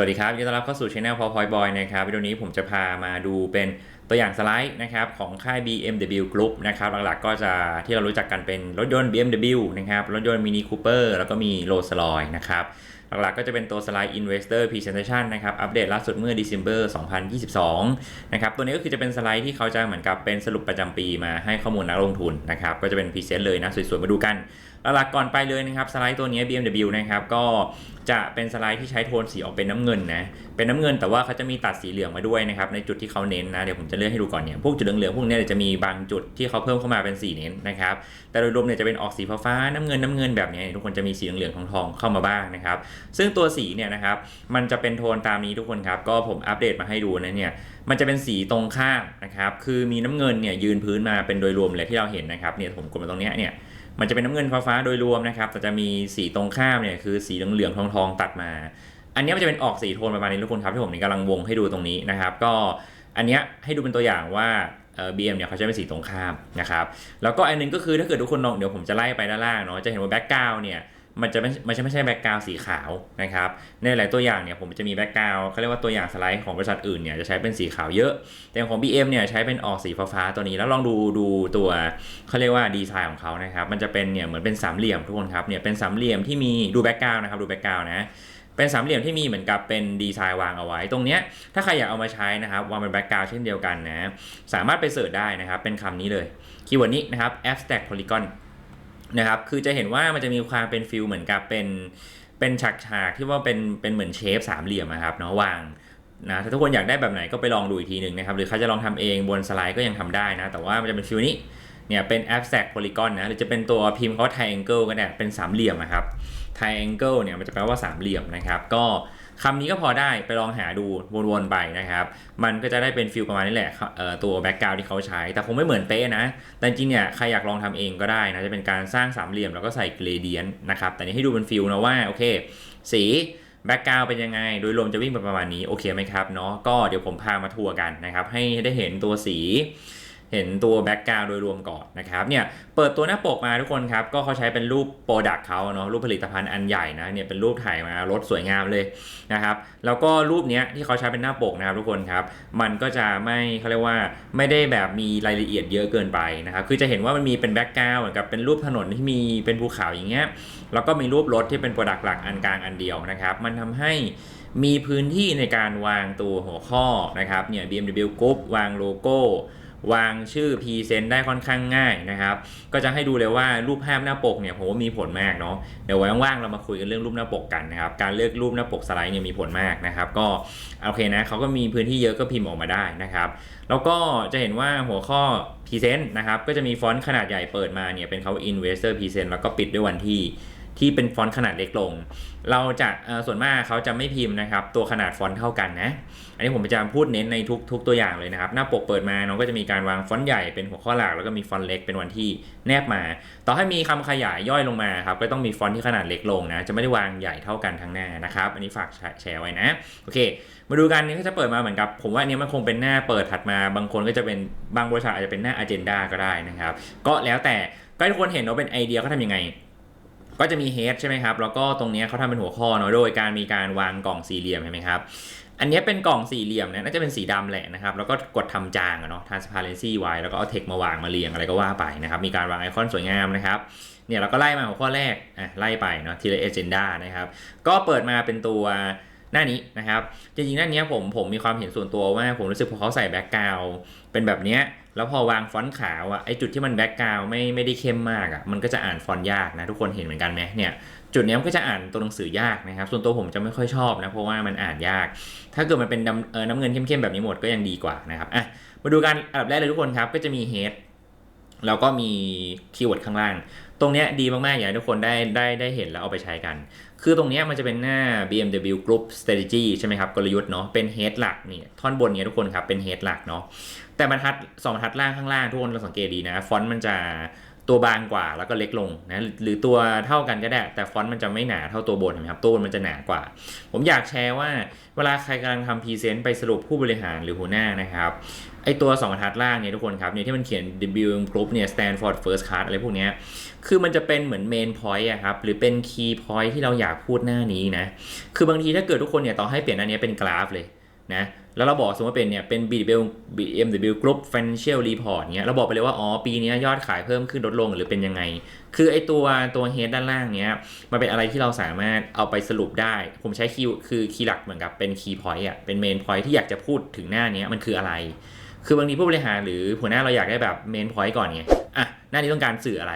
วัสดีครับยินดีต้อนรับเข้าสู่ช anel พอพอยบอยนะครับวิดีโอนี้ผมจะพามาดูเป็นตัวอย่างสไลด์นะครับของค่าย BMW Group นะครับหลักๆก็จะที่เรารู้จักกันเป็นรถยนต์ BMW นะครับรถยนต์ Mini Cooper แล้วก็มี Rolls Royce นะครับหลักๆก็จะเป็นตัวสไลด์ Investor Presentation นะครับ อัปเดตล่าสุดเมื่อ December 2022 นะครับ ตัวนี้ก็คือจะเป็นสไลด์ที่เขาจะเหมือนกับเป็นสรุปประจำปีมาให้ข้อมูลนักลงทุนนะครับ ก็จะเป็นพรีเซนต์เลยนะ สวยๆ มาดูกันหลักก่อนไปเลยนะครับสไลด์ตัวนี้ BMW นะครับก็จะเป็นสไลด์ที่ใช้โทนสีออกเป็นน้ำเงินนะเป็นน้ำเงินแต่ว่าเขาจะมีตัดสีเหลืองมาด้วยนะครับในจุดที่เขาเน้นนะเดี๋ยวผมจะเลือกให้ดูก่อนเนี่ยพวกจุดเหลืองๆพวกนี้เดี๋ยวจะมีบางจุดที่เขาเพิ่มเข้ามาเป็นสีเน้นนะครับแต่โดยรวมเนี่ยจะเป็นออกสีฟ้าๆน้ำเงินน้ำเงินแบบนี้ทุกคนจะมีสีเหลืองๆทองๆเข้ามาบ้างนะครับซึ่งตัวสีเนี่ยนะครับมันจะเป็นโทนตามนี้ทุกคนครับก็ผมอัปเดตมาให้ดูนะเนี่ยมันจะเป็นสีตรงข้ามนะครับคือมีน้ำเงินเนี่ยยืนพื้นมาเป็นโดยรวมเลยที่เราเห็นนะครับเนี่ยผมกดมาตรงเนี้ยเนี่ย มันจะเป็นน้ำเงินฟ้าๆโดยรวมนะครับ แต่จะมีสีตรงข้ามเนี่ยคือสีเหลืองๆทองๆตัดมา อันนี้มันจะเป็นออกสีโทนประมาณนี้ทุกคนครับที่ผมกำลังวงให้ดูตรงนี้นะครับ ก็อันนี้ให้ดูเป็นตัวอย่างว่าเอ่อ BM เนี่ยเขาใช้เป็นสีตรงข้ามนะครับ แล้วก็อันหนึงก็คือถ้าเกิดทุกคนลองเดี๋ยวผมจะไล่ไปด้านล่างเนาะจะเห็นว่าแบ็กกราวเนี่ย มันจะไม่มันจะไม่ใช่แบ็กกราวสีขาวนะครับ ในหลายตัวอย่างเนี่ยผมจะมีแบ็กกราวเขาเรียกว่าตัวอย่างสไลด์ของบริษัทอื่นเนี่ยจะใช้เป็นสีขาวเยอะ แต่ของ BM เนี่ยใช้เป็นออกสีฟ้าๆตัวนี้แล้วลองดูดูตัวเขาเรียกว่าดีไซน์ของเขานะครับ มันจะเป็นเนี่ยเหมือนเป็นสามเหลี่ยมทุกคนครับเนี่ยเป็นสามเหลี่ยมที่มีดูแบ็กกราวนะครับดูแบ็กกราวนะเป็นสามเหลี่ยมที่มีเหมือนกับเป็นดีไซน์วางเอาไว้ ตรงเนี้ยถ้าใครอยากเอามาใช้นะครับวางเป็นแบ็กกราวเช่นเดียวกันนะสามารถไปเสิร์ชได้นะครับเป็นคำนี้เลยคีย์เวิร์ดนี้นะครับ abstract polygon นะครับ คือจะเห็นว่ามันจะมีความเป็นฟิลเหมือนกับเป็นเป็นฉากๆที่ว่าเป็นเป็นเหมือนเชฟสามเหลี่ยมนะครับเนาะวางนะถ้าทุกคนอยากได้แบบไหนก็ไปลองดูอีกทีหนึ่งนะครับ หรือใครจะลองทำเองบนสไลด์ก็ยังทำได้นะ แต่ว่ามันจะเป็นฟิลนี้เนี่ยเป็น abstract polygon นะหรือจะเป็นตัวพิมพ์เขา triangle ก็ได้เป็นสามเหลี่ยมนะครับ triangle เนี่ยมันจะแปลว่าสามเหลี่ยมนะครับ ก็ คำนี้ก็พอได้ไปลองหาดูวนๆไปนะครับ มันก็จะได้เป็นฟิลประมาณนี้แหละตัวแบ็กกราวด์ที่เขาใช้ แต่คงไม่เหมือนเป๊ะนะ แต่จริงเนี่ยใครอยากลองทำเองก็ได้นะ จะเป็นการสร้างสามเหลี่ยมแล้วก็ใส่เกรเดียนนะครับ แต่นี้ให้ดูเป็นฟิลนะว่าโอเค สีแบ็กกราวเป็นยังไง โดยรวมจะวิ่งไปประมาณนี้ โอเคไหมครับเนาะ ก็เดี๋ยวผมพามาทัวร์กันนะครับ ให้ได้เห็นตัวสี เห็นตัวแบ็กกราวโดยรวมก่อนนะครับเนี่ยเปิดตัวหน้าปกมาทุกคนครับ ก็เขาใช้เป็นรูปโปรดักต์เขาเนาะรูปผลิตภัณฑ์อันใหญ่นะเนี่ยเป็นรูปถ่ายมารถสวยงามเลยนะครับแล้วก็รูปเนี้ยที่เขาใช้เป็นหน้าปกนะครับทุกคนครับ มันก็จะไม่เขาเรียกว่าไม่ได้แบบมีรายละเอียดเยอะเกินไปนะครับคือจะเห็นว่ามันมีเป็นแบ็กกราวเหมือนกับเป็นรูปถนนที่มีเป็นภูเขาอย่างเงี้ยแล้วก็มีรูปรถที่เป็นโปรดักต์หลักอันกลางอันเดียวนะครับมันทำให้มีพื้นที่ในการวางตัวหัวข้อนะครับเนี่ย BMW Group วางโลโก้ วางชื่อพรีเซนต์ได้ค่อนข้างง่ายนะครับ ก็จะให้ดูเลยว่ารูปภาพหน้าปกเนี่ยผมว่ามีผลมากเนาะเดี๋ยวไว้ว่างๆเรามาคุยกันเรื่องรูปหน้าปกกันนะครับการเลือกรูปหน้าปกสไลด์เนี่ยมีผลมากนะครับ ก็โอเคนะเขาก็มีพื้นที่เยอะก็พิมพ์ออกมาได้นะครับ แล้วก็จะเห็นว่าหัวข้อพรีเซนต์นะครับก็จะมีฟอนต์ขนาดใหญ่เปิดมาเนี่ยเป็นเขา Investor Present แล้วก็ปิดด้วยวันที่ ที่เป็นฟอนต์ขนาดเล็กลง เราจะส่วนมากเขาจะไม่พิมพ์นะครับ ตัวขนาดฟอนต์เท่ากันนะ อันนี้ผมจะพูดเน้นในทุกทุกตัวอย่างเลยนะครับ หน้าปกเปิดมาน้องก็จะมีการวางฟอนต์ใหญ่เป็นหัวข้อหลักแล้วก็มีฟอนต์เล็กเป็นวันที่แนบมา ต่อให้มีคำขยายย่อยลงมาครับก็ต้องมีฟอนต์ที่ขนาดเล็กลงนะจะไม่ได้วางใหญ่เท่ากันทั้งหน้านะครับ อันนี้ฝากแชร์ไว้นะโอเค มาดูกันนี่ก็จะเปิดมาเหมือนกับ ผมว่าอันนี้มันคงเป็นหน้าเปิดถัดมา บางคนก็จะเป็นบางบริษัทอาจจะเป็นหน้า agenda ก็ได้นะครับ ก็แล้วแต่ก็ทุกคนเห็นว่าเป็นไอเดียเขาทำยังไง ก็จะมีเฮดใช่ไหมครับ แล้วก็ตรงนี้เขาทำเป็นหัวข้อเนาะโดยการมีการวางกล่องสี่เหลี่ยมเห็นไหมครับ อันนี้เป็นกล่องสี่เหลี่ยมเนี่ยน่าจะเป็นสีดำแหละนะครับ แล้วก็กดทำจางเนาะ transparency ไว้ แล้วก็เอาเทคมาวางมาเรียงอะไรก็ว่าไปนะครับ มีการวางไอคอนสวยงามนะครับเนี่ยเราก็ไล่มาหัวข้อแรกอะไล่ไปเนาะทีละ agenda นะครับ ก็เปิดมาเป็นตัว หน้านี้นะครับ จริงๆหน้านี้ผมผมมีความเห็นส่วนตัวว่าผมรู้สึกพอเขาใส่แบ็กกราวเป็นแบบเนี้ยแล้วพอวางฟอนต์ขาวอะไอจุดที่มันแบ็กกราวไม่ไม่ได้เข้มมากอะมันก็จะอ่านฟอนต์ยากนะทุกคนเห็นเหมือนกันไหมเนี่ยจุดนี้มันก็จะอ่านตัวหนังสือยากนะครับ ส่วนตัวผมจะไม่ค่อยชอบนะเพราะว่ามันอ่านยาก ถ้าเกิดมันเป็นน้ำเออน้ำเงินเข้มๆแบบนี้หมดก็ยังดีกว่านะครับอะมาดูกันอันดับแรกเลยทุกคนครับก็จะมี head แล้วก็มีคีย์เวิร์ดข้างล่าง ตรงเนี้ยดีมากๆ อยากให้ทุกคนได้ได้ได้เห็นแล้วเอาไปใช้กัน คือตรงเนี้ยมันจะเป็นหน้า BMW Group Strategy ใช่ไหมครับกลยุทธ์เนาะเป็น head หลักนี่ท่อนบนเนี่ยทุกคนครับเป็น head หลักเนาะแต่บรรทัดสองบรรทัดล่างข้างล่างทุกคนเราสังเกตดีนะฟอนต์มันจะ ตัวบางกว่าแล้วก็เล็กลงนะหรือตัวเท่ากันก็ได้ แต่ฟอนต์มันจะไม่หนาเท่าตัวบนนไหมครับตัวบนมันจะหนากว่า ผมอยากแชร์ว่าเวลาใครกำลังทำพรีเซนต์ไปสรุปผู้บริหารหรือหัวหน้านะครับไอตัวสองบรรทัดล่างเนี่ยทุกคนครับเนี่ยที่มันเขียน WM Group เนี่ย stand for first class อะไรพวกเนี้ยคือมันจะเป็นเหมือน main point อะครับหรือเป็น key point ที่เราอยากพูดหน้านี้นะคือบางทีถ้าเกิดทุกคนเนี่ยต่อให้เปลี่ยนหน้านี้เป็นกราฟเลย นะแล้วเราบอกสมมติว่าเป็นเนี่ยเป็น BW BMW Group Financial Report เนี่ยเราบอกไปเลยว่า อ๋อ ปีนี้ยอดขายเพิ่มขึ้นลดลงหรือเป็นยังไง คือไอตัวตัว head ด้านล่างเนี้ยมันเป็นอะไรที่เราสามารถเอาไปสรุปได้ ผมใช้คีย์คือคีย์หลักเหมือนกับเป็น key point อะเป็น main point ที่อยากจะพูดถึงหน้านี้มันคืออะไร คือบางทีผู้บริหารหรือหัวหน้าเราอยากได้แบบ main point ก่อนไงอะหน้านี้ต้องการสื่ออะไร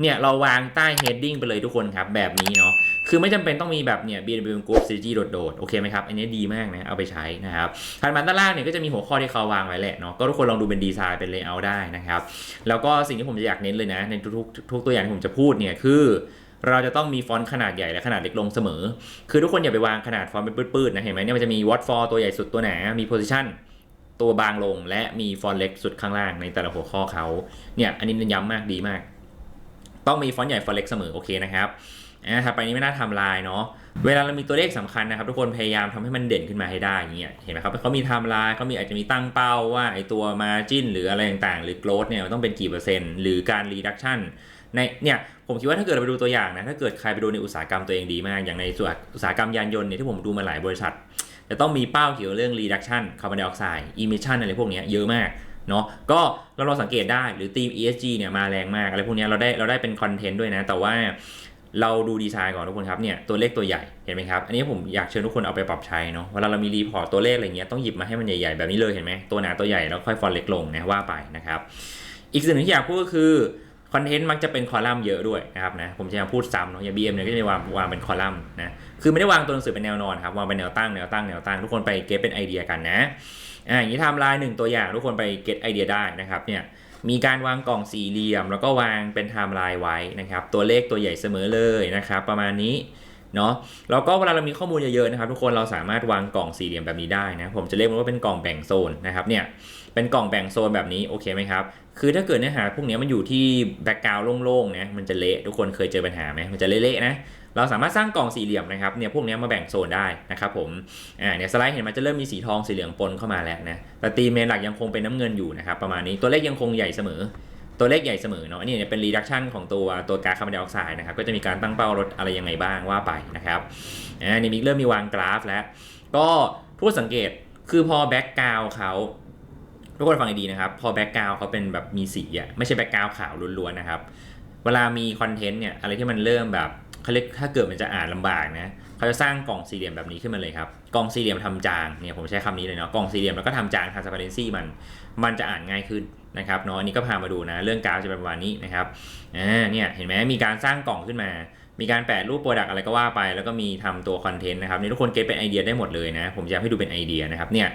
เนี่ยเราวางใต้ heading ไปเลยทุกคนครับแบบนี้เนาะคือไม่จำเป็นต้องมีแบบเนี่ย BMW Group Strategy โดดๆโอเคไหมครับ อันนี้ดีมากนะเอาไปใช้นะครับถัดมาด้านล่างเนี่ยก็จะมีหัวข้อที่เขาวางไว้แหละเนาะก็ทุกคนลองดูเป็นดีไซน์เป็น layout ได้นะครับ แล้วก็สิ่งที่ผมจะอยากเน้นเลยนะ ในทุกๆทุกตัวอย่างที่ผมจะพูดเนี่ยคือเราจะต้องมีฟอนต์ขนาดใหญ่และขนาดเล็กลงเสมอ คือทุกคนอย่าไปวางขนาดฟอนต์เป็นปื้ดๆนะ เห็นไหมเนี่ยมันจะมี what for ตัวใหญ่สุดตัวหนา มี position ตัวบางลง และมีฟอนต์เล็กสุดข้างล่างในแต่ละหัวข้อเขา เนี่ย อันนี้เน้นย้ำมากดีมาก ต้องมีฟอนต์ใหญ่ฟอนต์เล็กเสมอโอเคนะครับอ่าถัดไปนี้ไม่น่าทำลายเนาะเวลาเรามีตัวเลขสำคัญนะครับ ทุกคนพยายามทำให้มันเด่นขึ้นมาให้ได้อย่างเงี้ยเห็นไหมครับเขามีไทม์ไลน์เขามีอาจจะมีตั้งเป้าว่าไอตัว margin หรืออะไรต่างๆ หรือ growth เนี่ยต้องเป็นกี่เปอร์เซ็นต์หรือการ reduction ในเนี่ยผมคิดว่าถ้าเกิดเราไปดูตัวอย่างนะถ้าเกิดใครไปดูในอุตสาหกรรมตัวเองดีมาก อย่างในส่วนอุตสาหกรรมยานยนต์เนี่ยที่ผมดูมาหลายบริษัท จะต้องมีเป้าเกี่ยวกับเรื่อง reduction carbon dioxide emission อะไรพวกนี้เยอะมาก เนาะก็เราลองสังเกตได้หรือทีม ESG เนี่ยมาแรงมากอะไรพวกนี้เราได้เราได้เป็นคอนเทนต์ด้วยนะ แต่ว่าเราดูดีไซน์ก่อนทุกคนครับเนี่ยตัวเลขตัวใหญ่เห็นไหมครับอันนี้ผมอยากเชิญทุกคนเอาไปปรับใช้เนาะเวลาเรามีรีพอร์ตตัวเลขอะไรเงี้ยต้องหยิบมาให้มันใหญ่ๆ แบบนี้เลยเห็นไหมตัวหนาตัวใหญ่แล้วค่อยฟอนต์เล็กลงนะว่าไปนะครับอีกสิ่งหนึ่งที่อยากพูดก็คือคอนเทนต์มักจะเป็นคอลัมน์เยอะด้วยนะครับนะผมจะพูดซ้ำเนาะอย่าง BM เนี่ยก็จะวางวางเป็นคอลัมน์นะคือไม่ได้วางตัวหนังสือเป็นแนวนอนครับวางเป็นแนวตั้งแนวตั้งแนวตั้งทุกคนไปเก็ตเป็นไอเดียกันนะ อ่าอย่างนี้ทำลายหนึ่งตัวอย่างทุกคนไปเก็ตไอเดียได้นะครับเนี่ยมีการวางกล่องสี่เหลี่ยม แล้วก็วางเป็นไทม์ไลน์ไว้นะครับตัวเลขตัวใหญ่เสมอเลยนะครับประมาณนี้เนาะแล้วก็เวลาเรามีข้อมูลเยอะๆนะครับ ทุกคนเราสามารถวางกล่องสี่เหลี่ยมแบบนี้ได้นะผมจะเรียกมันว่าเป็นกล่องแบ่งโซนนะครับเนี่ยเป็นกล่องแบ่งโซนแบบนี้โอเคไหมครับคือถ้าเกิดเนื้อหาพวกนี้มันอยู่ที่แบ็กกราวด์โล่งๆนะมันจะเละทุกคนเคยเจอปัญหาไหมมันจะเละๆนะ เราสามารถสร้างกล่องสี่เหลี่ยมนะครับเนี่ยพวกนี้มาแบ่งโซนได้นะครับผมอ่าเนี่ยสไลด์เห็นมันจะเริ่มมีสีทองสีเหลืองปนเข้ามาแล้วนะแต่ตีเมนหลักยังคงเป็นน้ำเงินอยู่นะครับประมาณนี้ตัวเลขยังคงใหญ่เสมอตัวเลขใหญ่เสมอเนาะอันนี้เนี่ยเป็น reduction ของตัวตัวก๊าซคาร์บอนไดออกไซด์นะครับก็จะมีการตั้งเป้าลดอะไรยังไงบ้างว่าไปนะครับอ่านี่มีเริ่มมีวางกราฟแล้ว ก็ทุกสังเกตคือพอแบ็กกราวเขาทุกคนฟังดีๆนะครับ พอแบ็กกราวเขาเป็นแบบมีสีอะไม่ใช่แบ็กกราวขาวล้วนๆนะครับ เวลามีคอนเทนต์เนี่ยอะไรที่มันเริ่มแบบ เขาเรียกถ้าเกิดมันจะอ่านลำบากนะเขาจะสร้างกล่องสี่เหลี่ยมแบบนี้ขึ้นมาเลยครับกล่องสี่เหลี่ยมทำจางเนี่ยผมใช้คำนี้เลยเนาะกล่องสี่เหลี่ยมแล้วก็ทำจาง transparency มันมันจะอ่านง่ายขึ้นนะครับเนาะอันนี้ก็พามาดูนะ เรื่องกราฟจะเป็นประมาณนี้นะครับอ่าเนี่ยเห็นไหมมีการสร้างกล่องขึ้นมา มีการแปะรูปโปรดักอะไรก็ว่าไป แล้วก็มีทำตัวคอนเทนต์นะครับนี่ทุกคนเก็ตเป็นไอเดียได้หมดเลยนะ ผมจะให้ดูเป็นไอเดียนะครับเนี่ย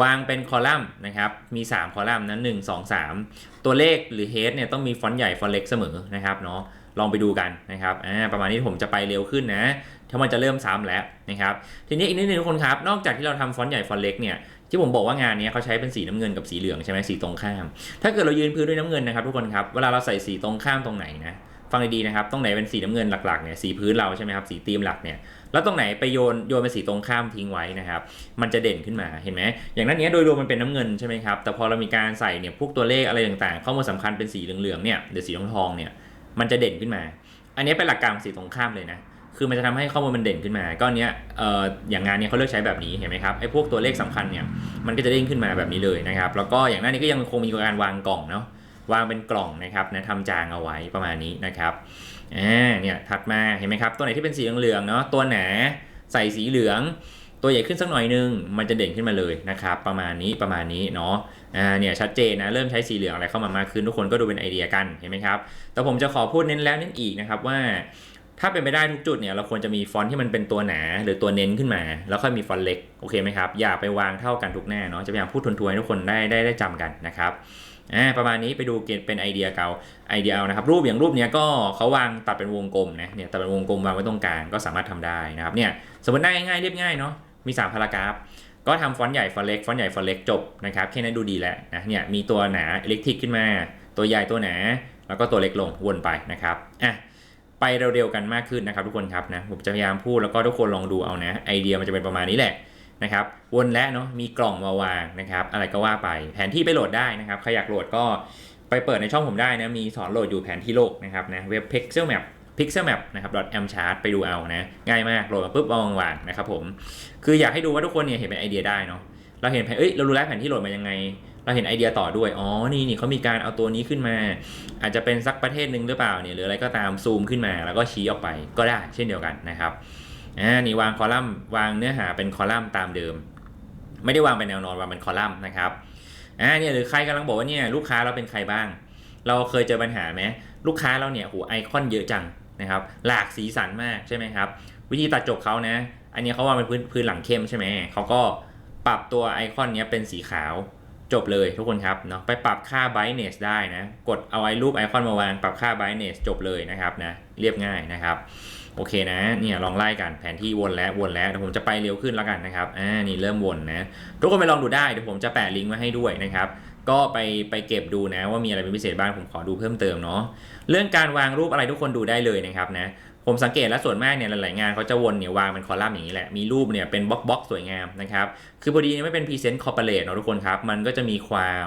วางเป็นคอลัมน์นะครับมี 3 คอลัมน์นั้น1 2 3ตัวเลขหรือเฮดเนี่ยต้องมีฟอนต์ใหญ่ฟอนต์เล็กเสมอนะครับเนาะ ลองไปดูกันนะครับประมาณนี้ผมจะไปเร็วขึ้นนะถ้ามันจะเริ่มซ้ำแล้วนะครับทีนี้อีกนิดนึงทุกคนครับ นอกจากที่เราทำฟอนต์ใหญ่ฟอนต์เล็กเนี่ยที่ผมบอกว่างานนี้เขาใช้เป็นสีน้ำเงินกับสีเหลืองใช่ไหมสีตรงข้าม ถ้าเกิดเรายืนพื้นด้วยน้ำเงินนะครับทุกคนครับเวลาเราใส่สีตรงข้ามตรงไหนนะฟังดีๆนะครับตรงไหนเป็นสีน้ำเงินหลักๆเนี่ยสีพื้นเราใช่ไหมครับสีธีมหลักเนี่ยแล้วตรงไหนไปโยนโยนเป็นสีตรงข้ามทิ้งไว้นะครับ มันจะเด่นขึ้นมาเห็นไหมอย่างนั้นเนี้ยโดยรวมมันเป็นน้ำเงินใช่ไหมครับแต่พอเรามีการใส่เนี่ยพวกตัวเลขอะไรต่างๆ ข้อมูลสำคัญเป็นสีเหลืองๆเนี่ยหรือสีทองๆเนี่ย มันจะเด่นขึ้นมา อันนี้เป็นหลักการของสีตรงข้ามเลยนะ คือมันจะทำให้ข้อมูลมันเด่นขึ้นมา ก็เนี้ยเอ่ออย่างงานเนี้ยเขาเลือกใช้แบบนี้เห็นไหมครับไอ้พวกตัวเลขสำคัญเนี่ยมันก็จะเด้งขึ้นมาแบบนี้เลยนะครับ แล้วก็อย่างหนั้นนี้ก็ยังคงมีการวางกล่องเนาะวางเป็นกล่องนะครับนะทำจางเอาไว้ประมาณนี้นะครับอ่าเนี่ยถัดมาเห็นไหมครับตัวไหนที่เป็นสีเหลืองๆเนาะตัวหนาใส่สีเหลือง ตัวใหญ่ขึ้นสักหน่อยนึง มันจะเด่นขึ้นมาเลยนะครับ ประมาณนี้ประมาณนี้เนาะอ่าเนี่ยชัดเจนนะเริ่มใช้สีเหลืองอะไรเข้ามามากขึ้นทุกคนก็ดูเป็นไอเดียกันเห็นไหมครับแต่ผมจะขอพูดเน้นแล้วเน้นอีกนะครับว่า ถ้าเป็นไปได้ทุกจุดเนี่ยเราควรจะมีฟอนต์ที่มันเป็นตัวหนาหรือตัวเน้นขึ้นมา แล้วค่อยมีฟอนต์เล็กโอเคไหมครับอย่าไปวางเท่ากันทุกหน้าเนาะจะพยายามพูดทวนๆให้ทุกคนได้ได้ได้จำกันนะครับอ่าประมาณนี้ไปดูเกณฑ์เป็นไอเดียเก่าไอเดียเอานะครับรูปอย่างรูปเนี้ยก็เขาวางตัดเป็นวงกลมนะเนี่ยตัดเป็นวงกลมวางไว้ตรงกลางก็สามารถทำได้นะครับเนี่ยสมมติได้ง่ายเรียบง่ายเนาะ มี 3 พารากราฟ ก็ทำฟอนต์ใหญ่ฟอนต์เล็กฟอนต์ใหญ่ฟอนต์เล็กจบนะครับแค่นั้นดูดีแล้วนะเนี่ยมีตัวหนาอิเล็กทริกขึ้นมา ตัวใหญ่ตัวหนา แล้วก็ตัวเล็กลงวนไปนะครับอะไปเร็วๆกันมากขึ้นนะครับทุกคนครับนะผมจะพยายามพูดแล้วก็ทุกคนลองดูเอานะไอเดียมันจะเป็นประมาณนี้แหละนะครับวนและเนาะมีกล่องมาวางนะครับอะไรก็ว่าไปแผนที่ไปโหลดได้นะครับใครอยากโหลดก็ไปเปิดในช่องผมได้นะมีสอนโหลดอยู่แผนที่โลกนะครับนะเว็บ Pixel Map Pixel Map นะครับ .m chart ไปดูเอานะง่ายมากโหลดมาปุ๊บเอาวางนะครับผมคืออยากให้ดูว่าทุกคนเนี่ยเห็นเป็นไอเดียได้เนาะเราเห็นแผนเอ้ยเรารู้แล้วแผนที่โหลดมายังไง เราเห็นไอเดียต่อด้วยอ๋อนี่นี่เขามีการเอาตัวนี้ขึ้นมา อาจจะเป็นสักประเทศหนึ่งหรือเปล่าเนี่ยหรืออะไรก็ตามซูมขึ้นมา แล้วก็ชี้ออกไปก็ได้ เช่นเดียวกันนะครับอ่านี่วางคอลัมน์วางเนื้อหาเป็นคอลัมน์ตามเดิม ไม่ได้วางเป็นแนวนอนวางเป็นคอลัมน์นะครับอ่าเนี่ยหรือใครกำลังบอกว่าเนี่ยลูกค้าเราเป็นใครบ้าง เราเคยเจอปัญหาไหมลูกค้าเราเนี่ยโหไอคอนเยอะจัง นะครับหลากสีสันมากใช่ไหมครับวิธีตัดจบเขานะ อันนี้เขาวางเป็นพื้นพื้นหลังเข้มใช่ไหมเขาก็ปรับตัวไอคอนนี้เป็นสีขาวจบเลยทุกคนครับเนาะไปปรับค่า brightness ได้นะ กดเอาไอ้รูปไอคอนมาวางปรับค่า brightness จบเลยนะครับนะเรียบง่ายนะครับ โอเคนะเนี่ยลองไล่กันแผนที่วนแล้ววนแล้วเดี๋ยวผมจะไปเร็วขึ้นแล้วกันนะครับอ่านี่เริ่มวนนะทุกคนไปลองดูได้เดี๋ยวผมจะแปะลิงก์ไว้ให้ด้วยนะครับ ก็ไปไปเก็บดูนะว่ามีอะไรเป็นพิเศษบ้างผมขอดูเพิ่มเติมเนาะเรื่องการวางรูปอะไรทุกคนดูได้เลยนะครับนะผมสังเกตแล้วส่วนมากเนี่ยหลายๆงานเขาจะวนเนี่ยวางเป็นคอลัมน์อย่างนี้แหละมีรูปเนี่ยเป็นบล็อกบล็อกสวยงามนะครับคือพอดีเนี่ยไม่เป็นพรีเซนต์คอร์เปอเรทเนาะทุกคนครับมันก็จะมีความ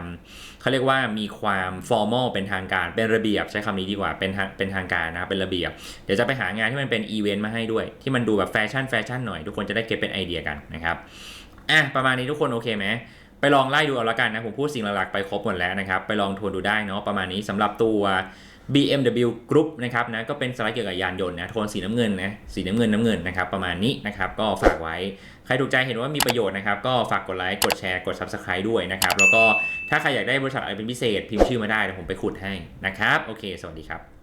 เขาเรียกว่ามีความฟอร์มอลเป็นทางการเป็นระเบียบใช้คำนี้ดีกว่าเป็นเป็นทางการนะเป็นระเบียบ เดี๋ยวจะไปหางานที่มันเป็นอีเวนต์มาให้ด้วย ที่มันดูแบบแฟชั่นแฟชั่นหน่อยทุกคนจะได้เก็บเป็นไอเดียกันนะครับอะประมาณนี้ทุกคนโอเคไหม ไปลองไล่ดูเอาละกันนะ ผมพูดสิ่งหลักๆไปครบหมดแล้วนะครับ ไปลองทวนดูได้เนาะประมาณนี้สำหรับตัว BMW Group นะครับนะก็เป็นสไลด์เกี่ยวกับยานยนต์นะโทนสีน้ำเงินนะสีน้ำเงินน้ำเงินนะครับประมาณนี้นะครับก็ฝากไว้ ใครถูกใจเห็นว่ามีประโยชน์นะครับก็ฝากกดไลค์กดแชร์กด Subscribe ด้วยนะครับแล้วก็ถ้าใครอยากได้บริษัทอะไรเป็นพิเศษ พิมพ์ชื่อมาได้เดี๋ยวผมไปขุดให้นะครับโอเค สวัสดีครับ